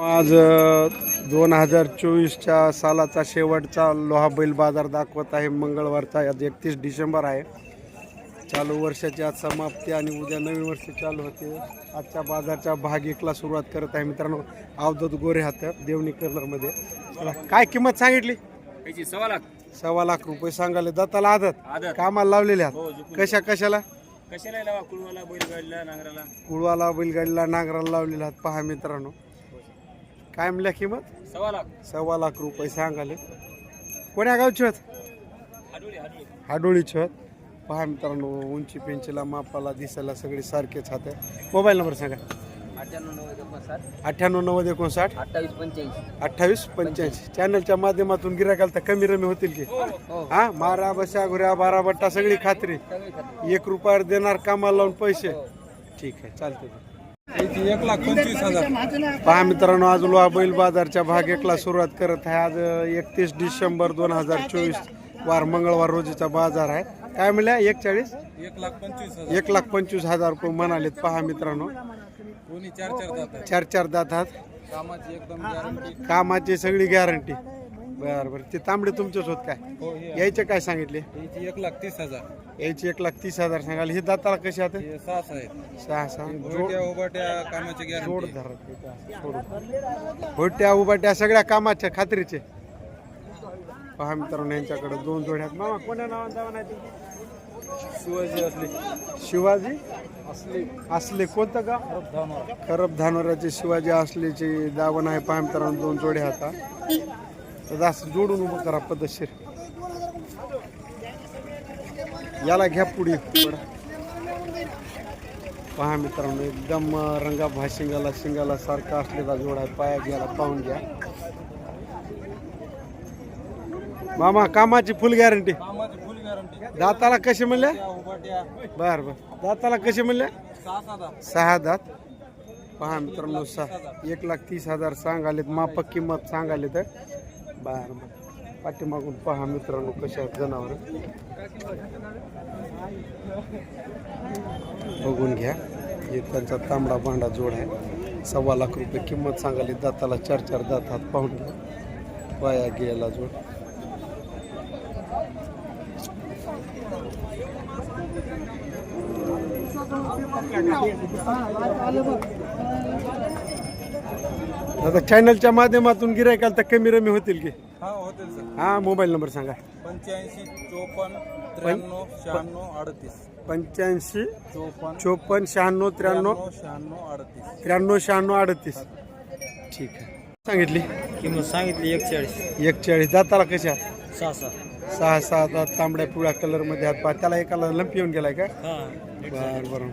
आज दोन हजार चोवीसच्या सालाचा शेवटचा लोहा बैल बाजार दाखवत आहे. मंगळवारचा आज एकतीस डिसेंबर आहे. चालू वर्षाची आज समाप्ती आणि उद्या नवीन वर्ष चालू होते. आजच्या बाजारच्या भाग एकला सुरुवात करत आहे मित्रांनो अवधूत गोरे हात देवणी कलरमध्ये चला, काय किंमत सांगितली? त्याची सव्वा लाख. सव्वा लाख रुपये सांगाले दाताला आदत? आदत. कामाला लावलेले हो, आहात झुकून. कशा कशाला? कशाला लावा? कुळवाला बैलगाडीला नांगराला. कुळवाला बैलगाडीला नांगराला लावलेले आहात पहा मित्रांनो. काय म्हणल्या किंमत? सव्वा लाख. सव्वा लाख रुपये सांगाले. कोण्या गावचे आहेत? हाडोळी हाडोळी. हाडोळीचे आहेत. पहा मित्रांनो उंची पेंचीला मापाला दिसायला सगळे सारखेच हात मोबाईल नंबर सांगा. अठ्ठ्याण्णव नव्वद एकोणसाठ. अठ्ठ्याण्णव नव्वद एकोणसाठ. अठ्ठावीस पंच्याऐंशी अठ्ठावीस पंच्याऐंशी चॅनलच्या माध्यमातून गिरायकाल तर कमी रमी होतील की? हो हा. मारा बशा घुऱ्या बारा बट्टा सगळी खात्री. सगळी खात्री. एक रुपयावर देणार कामाला लावून पैसे. ठीक आहे चालते एक लाख पंचवीस हजार. पहा मित्रांनो आज लोहा बैल बाजारच्या भाग एकला सुरुवात करत आहे. आज एकतीस डिसेंबर दोन हजार चोवीस वार मंगळवार रोजीचा बाजार आहे. काय म्हणल्या? एक चाळीस एक लाख पंचवीस हजार. एक लाख पंचवीस हजार रुपये म्हणालेत. पहा मित्रांनो. चार चार गॅरंटी कामाची सगळी गॅरंटी बर बर. ते तांबडे तुमचेच होत काय? हो यायचे काय सांगितले? याची एक लाख तीस हजार. यायचे एक लाख तीस हजार सांगाल हे दाताला कसे आता हे सहा सहा आहेत. सहा सहा. जोड उलट्या उभाट्या कामाची जोड गॅरंटी धरा सोडून. होट्या उभाट्या सगळ्या कामाच्या खात्रीचे. पहा मित्रांनो यांच्याकडे दोन जोड्यात मामा कोण्या नावाने नाही शिवाजी असले. शिवाजी? असले. असले. कोणतं गाव? खरब धानोराचे शिवाजी असलेचे दावण आहे. पहा मित्रांनो दोन जोडे हाता तर असं जोडून उभं करा पद्धतशीर. याला घ्या पुढे. पहा मित्रांनो एकदम रंगा शिंगाला शिंगाला सारखा असलेला जोड आहे. पाया घ्यायला पाहून घ्या. मामा कामाची फुल गॅरंटी दाताला कसे म्हणले बर बर. दाताला कसे म्हणले सहा दात. पहा मित्रांनो सहा. एक लाख तीस हजार सांगालेत. मापक किंमत सांगालेत. तर बर बर पाठीमागून पहा मित्रांनो कशा आहेत जनावर. बघून घ्या. हे त्यांचा तांबडा भांडा जोड आहे. सव्वा लाख रुपये किंमत सांगाली दाताला चार चार दात हात पाहून घ्या. वाया गेला जोड. आता चॅनलच्या माध्यमातून गिरायकाल तर कमी रमी होतील की? हा सर. हा मोबाईल नंबर सांगा. पंच्याऐंशी चोपन्न त्र्याण्णव शहाण्णव अडतीस. पंच्याऐंशी चोपन्न चोपन्न शहाण्णव त्र्याण्णव शहाण्णव अडतीस. त्र्याण्णव शहाण्णव अडतीस. ठीक आहे. सांगितली? किंमत सांगितली एकचाळीस. एकचाळीस. दाताला कशा? सहा सहा. सहा सहा दात तांबड्या पिवळ्या कलरमध्ये हात पहा त्याला एकाला लंपी येऊन गेलाय का? हा. बर बर.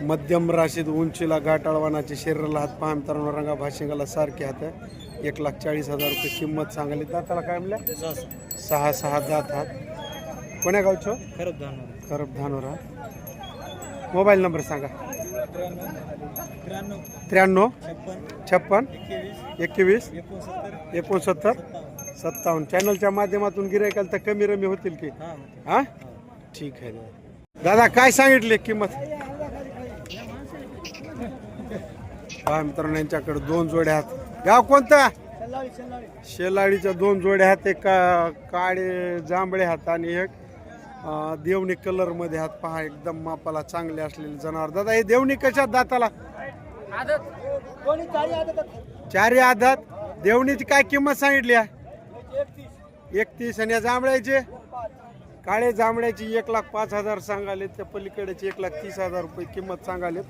मध्यम राशीत उंचीला गाठाळवानाचे शरीराला हात पहा मित्रांनो रंगा भाशिंगाला सारखे हात एक लाख चाळीस हजार रुपये किंमत सांगाली. दाताला काय म्हणल्या सहा सहा. दात हात. कोण्या गावचं? खरंच जाणार खरब धानोरा. मोबाईल नंबर सांगा. त्र्याण्णव. छप्पन. एकवीस. एकोणसत्तर. सत्तावन्न. चॅनलच्या माध्यमातून गिरायकाल तर कमी रमी होतील की? हा? ठीक आहे. दादा काय सांगितले किंमत? पहा मित्रांनो यांच्याकडे दोन जोड्या आहेत. गाव कोणता? शेलाडीच्या दोन जोड्या आहेत. एक काळे जांभळे हात आणि एक देवणी कलरमध्ये हात पहा एकदम मापाला चांगले असलेले जनावर. दादा हे देवणी कशात दाताला? चारी आधात देवणीची काय किंमत सांगितली आहे? एकतीस. आणि या जांभळ्याचे? काळे जांभळ्याची एक लाख पाच हजार सांगाले त्या पलीकडेची एक लाख तीस हजार रुपये किंमत सांगाले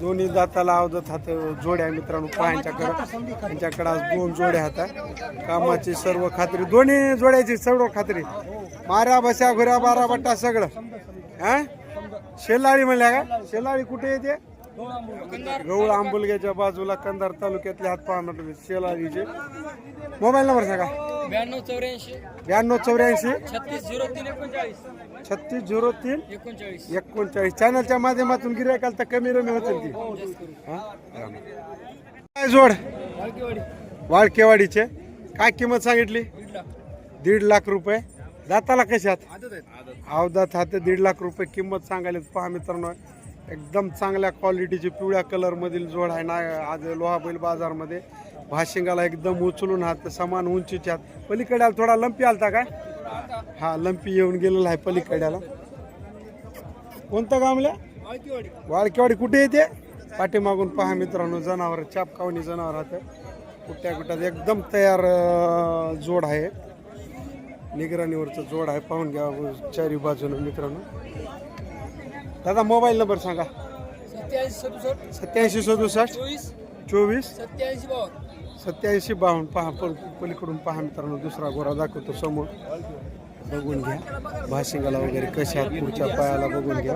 दोन्ही दाताला अवधत हात जोड्या मित्रांनो पायांच्याकडे त्यांच्याकडे आज दोन जोड्या हाता कामाची सर्व खात्री दोन्ही जोड्याची सर्व खात्री. मारा बस्या घुऱ्या बारा बट्टा सगळं. हा? शेलाळी म्हणल्या का? शेलाळी कुठे येते? गवळ आंबुलग्याच्या बाजूला कंधार तालुक्यातले हात पाहणार तुम्ही शेलाळीचे. मोबाईल नंबर सांगा. ब्याण्णव चौऱ्याऐंशी. ब्याण्णव चौऱ्याऐंशी. छत्तीस झिरो तीन एकोणचाळीस. छत्तीस झिरो तीन एकोणचाळीस. एकोणचाळीस. चॅनलच्या माध्यमातून गिरायकाल तर कमी रमी होतील ती हा? काय जोड? वाळकेवाडीचे. काय किंमत सांगितली? दीड लाख. रुपये. दाताला कशात अवधात हात दीड लाख रुपये किंमत सांगायला पहा मित्रांनो. एकदम चांगल्या क्वालिटीची पिवळ्या कलर मधील जोड आहे ना आज लोहा बैल बाजारमध्ये. भाशिंगाला एकदम उचलून हात समान उंचीच्या हात. पलीकड्याला थोडा लंपी आलता काय? हा लंपी येऊन गेलेला आहे पलीकड्याला. कोणतं गामल्या वाळकेवाडी. कुठे येते? पाठीमागून पहा मित्रांनो जनावर चापकावणी जनावर राहतं. कुठ्या कुठ्यात एकदम तयार जोड आहे. निगराणीवरचं जोड आहे. पाहून घ्या चारी बाजूनं मित्रांनो. दादा मोबाईल नंबर सांगा. सत्याऐंशी सदुसष्ट. सत्याऐंशी सदुसष्ट. चोवीस. चोवीस. सत्याऐंशी बावन्न. सत्याऐंशी बावन्न पहा पल पलीकडून पहा मित्रांनो दुसरा गोरा दाखवतो समोर. बघून घ्या भाशिंगाला वगैरे कशा पुढच्या पायाला बघून घ्या.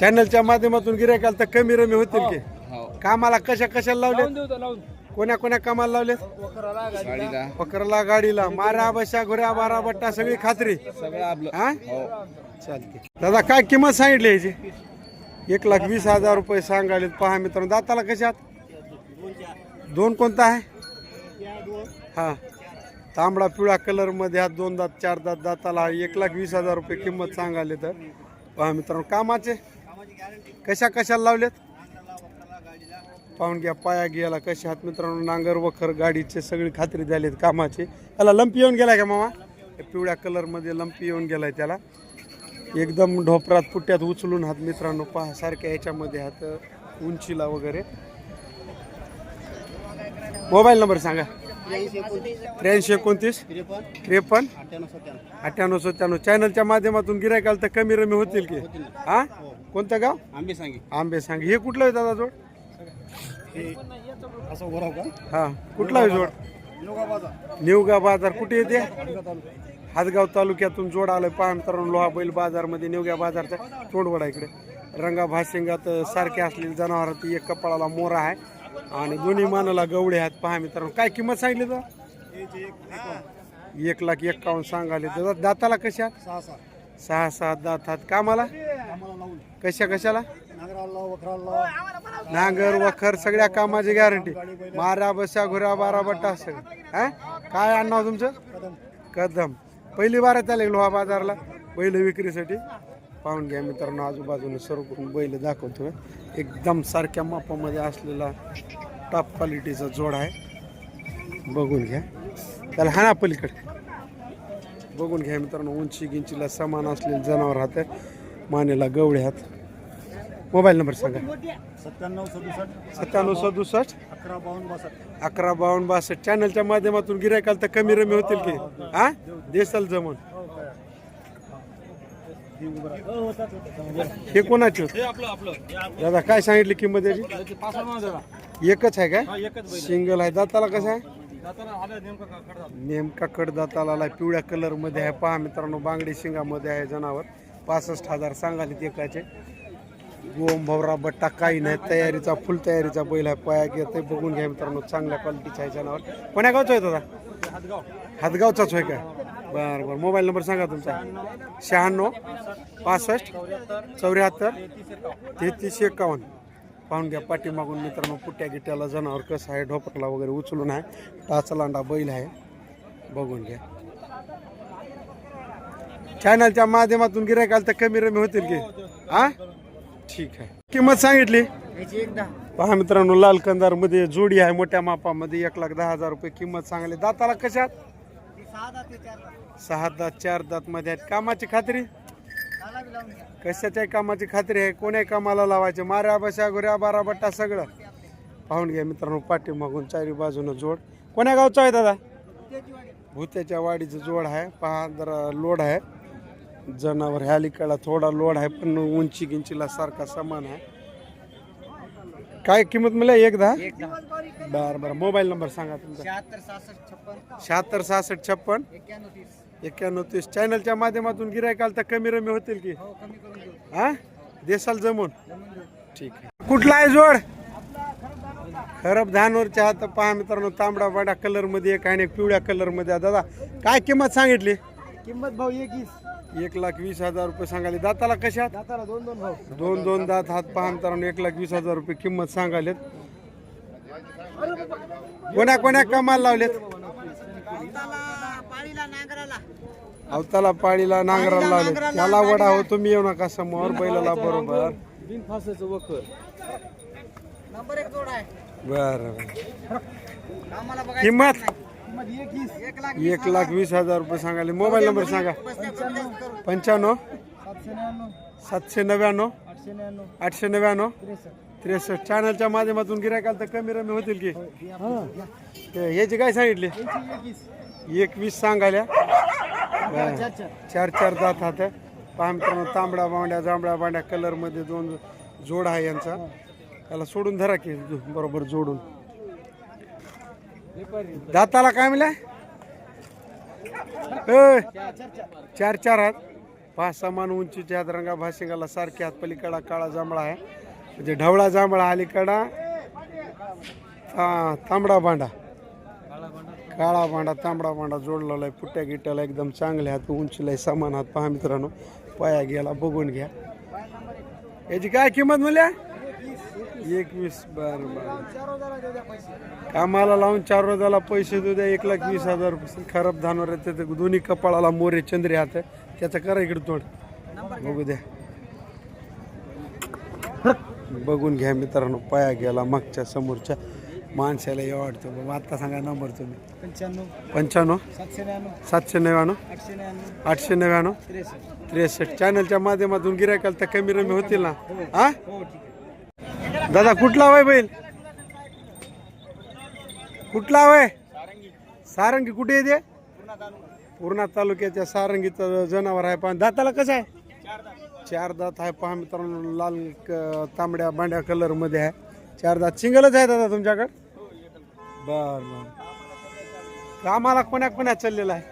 चॅनलच्या माध्यमातून गिरायकाला तर कमी रमी होतील की. कामाला कशा कशाला लावले लावून देऊ तर लावून. कोण्या कोण्या कामाला लावले वखराला गाडीला. पकरला गाडीला. मारा बशा घुऱ्या बारा बट्टा सगळी खात्री. सगळं आपलं. हा? चालते दादा काय किंमत सांगितली याची? एक लाख वीस हजार रुपये सांगायले पहा मित्रांनो दाताला कशात दोन कोणता आहे? हां. तांबडा पिवळा कलरमध्ये हा दोन दात चार दात दाताला एक लाख वीस हजार रुपये किंमत सांगायले तर पहा मित्रांनो कामाचे? कशा कशाला लावलेत? पाहून घ्या पाया गेला कशा हात मित्रांनो नांगर वखर गाडीचे सगळी खात्री झाली कामाची. त्याला लंपी येऊन गेलाय का मामा? पिवळ्या कलरमध्ये लंपी येऊन गेलाय त्याला. एकदम ढोपरात पुट्यात उचलून हात मित्रांनो पहा सारख्या ह्याच्यामध्ये हात उंचीला वगैरे. मोबाईल नंबर सांगा. त्र्याऐंशी एकोणतीस त्रेपन्न अठ्ठ्याण्णव सत्त्याण्णव. चॅनलच्या माध्यमातून गिरायकाल तर कमी रमी होतील की? हा? कोणतं गाव? आंबे सांगे. आंबे सांग. हे कुठलं आहे दादा जोड? हा कुठला आहे जोड? निवगा बाजार. कुठे येते? हातगाव तालुक्यातून जोड आलं पहा मित्रांनो लोहा बैल बाजारमध्ये नेवग्या बाजारचा तोडवडा इकडे. रंगा भाशिंगात सारखे असलेले जनावर एक कपाळाला मोरा आहे. आणि दोन्ही मानाला गवळे आहेत पहा मित्रांनो. काय किंमत सांगितली तर? एक लाख एक्कावन्न सांगाले तर. दाताला कशा? सहा सहा दातात दात आहेत. कामाला? कशा कशाला? नांगर वखर सगळ्या कामाची गॅरंटी मारा बसा घुरा बारा बट्टा सगळं. काय आणणार हो तुमचं? कदम. पहिली बार चालेल लोहा बाजारला बैल विक्रीसाठी. पाहून घ्या मित्रांनो आजूबाजूने सर्व करून बैल दाखवतोय. एकदम सारख्या मापामध्ये असलेला टॉप क्वालिटीचा जोड आहे. बघून घ्या. त्याला हाणा पलीकडे. बघून घ्या मित्रांनो उंची गिंचीला समान असलेले जनावर राहते. मानेला गवळे हात मोबाईल नंबर सांगा. सत्त्याण्णव सदुसष्ट सत्त्याण्णव सदुसष्ट. अकरा बावन्न बासष्ट. अकरा बावन्न बासष्ट. चॅनलच्या माध्यमातून गिरायकाल तर कमी रमी होतील की? हा? देसाल जमून. हे कोणाचे? होते आपलं आपलं. दादा काय सांगितली किंमत त्याची एकच आहे काय सिंगल आहे. दाताला कसं आहे? नेमका कडदाताला आलाय. पिवळ्या कलरमध्ये आहे. पहा मित्रांनो बांगडी शिंगामध्ये आहे जनावर. पासष्ट हजार सांगाले एकाचे गोम भवरा बट्टा काही नाही. तयारीचा फुल तयारीचा बैल आहे. पाया घेत बघून घ्या मित्रांनो चांगल्या क्वालिटीचा आहे जनावर कोण्या गावचा आहे दादा? हातगावचाच होय का? बरं बरं. मोबाईल नंबर सांगा तुमचा. शहाण्णव पासष्ट चौऱ्याहत्तर तेहतीस एकावन्न. पाहून घ्या पाठीमागून मित्रांनो पुट्या गिट्याला जनावर कसं आहे ढोपकला वगैरे उचलून आहे. टाचलांडा बैल आहे. बघून घ्या. चॅनलच्या माध्यमातून गिरायकाल तर कमी रमी होतील की? हा? ठीक आहे. किंमत सांगितली? पहा मित्रांनो लाल कंदारमध्ये जोडी आहे मोठ्या मापामध्ये. एक लाख दहा हजार रुपये किंमत सांगली. दाताला कशात? सहा दात चार दात. मध्ये आहेत. कामाची खात्री? कशाच्या कामाची खात्री आहे? कोण्या कामाला लावायचे? माऱ्या बशा गुऱ्या बारा बट्टा सगळं. पाहून घ्या मित्रांनो पाठीमागून चारी बाजूनं जोड. कोण्या गावचा आहे दादा? भुत्याच्या वाडीचं जोड आहे. पहा जरा लोड आहे. जनावर ह्या लिकडा थोडा लोड आहे पण उंची गिंचीला सारखा समान आहे. काय किंमत मिळाली एक दहा. बरं बरं. मोबाईल नंबर सांगा तुमचा. शहात्तर सहासष्ट छप्पन. शहात्तर सहासष्ट छप्पन? एक्क्याण्णव तीस. एक्क्याण्णव तीस. चॅनलच्या माध्यमातून गिरायकाल तर कमी रमी होतील की? हो कमी करून देऊ. हा? देसाल जमून? जमून देऊ. ठीक आहे. कुठला आहे जोड? खरब धानवरच्या हात पहा मित्रांनो तांबडा बाडा कलरमध्ये एक आणि एक पिवळ्या कलरमध्ये आहे. दादा काय किंमत सांगितली? किंमत भाऊ एकवीस. एक लाख वीस हजार रुपये सांगाले दाताला कशात दाताला दोन दोन भाऊ दोन दोन दात हात पहा एक लाख वीस हजार रुपये किंमत सांगालेत कोण्या कोण्या कमाल लावलेत? पाळीला नांगराला. अवताला पाळीला नांगराला लावले त्याला वडा हो तुम्ही येऊ नका समोर बैलाला बरोबर. बिन फासाचं वखर नंबर एक जोड आहे. बरं किंमत एक लाख वीस हजार रुपये सांगाले मोबाईल नंबर सांगा. पंच्याण्णव सातशे नव्याण्णव आठशे नव्याण्णव त्रेसष्ट. चॅनलच्या माध्यमातून गिरायकाल तर कमी रमी होतील की. ते ह्याची काय सांगितले? एक वीस एकवीस सांगाल्या चार चार जात हात. पहा मित्रांनो तांबडा बांड्या जांभळ्या बांड्या कलरमध्ये दोन जोड आहे यांचा. त्याला सोडून धरा की बरोबर जोडून. दाताला काय मिळाय चार चार आहेत. हात पाच समान उंचीचे हात रंगा भाशिंगाला सारखे हात पलीकडा काळा जांभळा आहे. म्हणजे ढवळा जांभळा अलीकडा तांबडा भांडा. काळा भांडा तांबडा भांडा जोडलेला आहे पुट्या गिट्याला एकदम चांगले हात उंचीला आहे, समान हात पहा मित्रांनो पाया गेला बघून घ्या. याची काय किंमत म्हणल्या? एकवीस बरं बरं. कामाला लावून चार रोजाला पैसे देऊ द्या एक लाख वीस हजार खराब धानवर त्याचे दोन्ही कपाळाला मोरे चंद्रे हात आहे. त्याचं करा इकडे तोड. बघू द्या. बघून घ्या मित्रांनो पाया गेला मागच्या समोरच्या. माणसाला हे वाटतं बाबा आत्ता सांगा नंबर तुम्ही. पंच्याण्णव. पंच्याण्णव सातशे नव्याण्णव. आठशे नव्याण्णव. त्रेसष्ट. चॅनलच्या माध्यमातून गिरायकाल तर कमी रमी होतील ना? हा हो ठीक आहे. दादा कुठला वय बैल? कुठला वय? सारंगी. कुठे येते पूर्णा तालुक्याच्या सारंगीचं जनावर आहे पण दाताला कसं आहे? चार दात आहे पहा मित्रांनो. लाल तांबड्या बांड्या कलरमध्ये आहे. चार दात. सिंगलच आहे दादा तुमच्याकडे? बर बर. कामाला कोण्या कोण्या चाललेला आहे?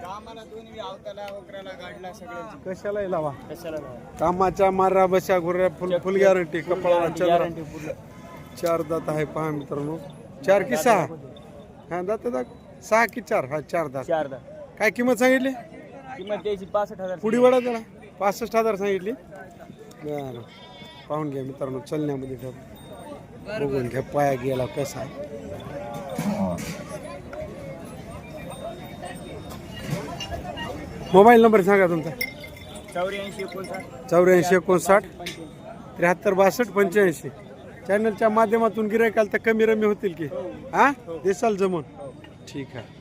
कशाला लावा? कशाला कामाच्या मारा बशा घुऱ्या फुल फुल गॅरंटी कपाळाला चंद्र चार दात आहे पहा मित्रांनो. चार की सहा? हा दात दात सहा की चार? हा चार दात. चार काय किंमत सांगितली? किंमत द्यायची पासष्ट हजार. पुढी वडा त्याला पासष्ट हजार सांगितली. बरं. पाहून घ्या मित्रांनो चलण्यामध्ये ठेव. बघून घ्या पाया गेला कसा आहे. मोबाईल नंबर सांगा तुमचा. चौऱ्याऐंशी एकोणसाठ. चौऱ्याऐंशी एकोणसाठ. त्र्याहत्तर बासष्ट पंच्याऐंशी. चॅनलच्या माध्यमातून गिरायकाल तर कमी रमी होतील की? हा? देसाल जमून. ठीक आहे.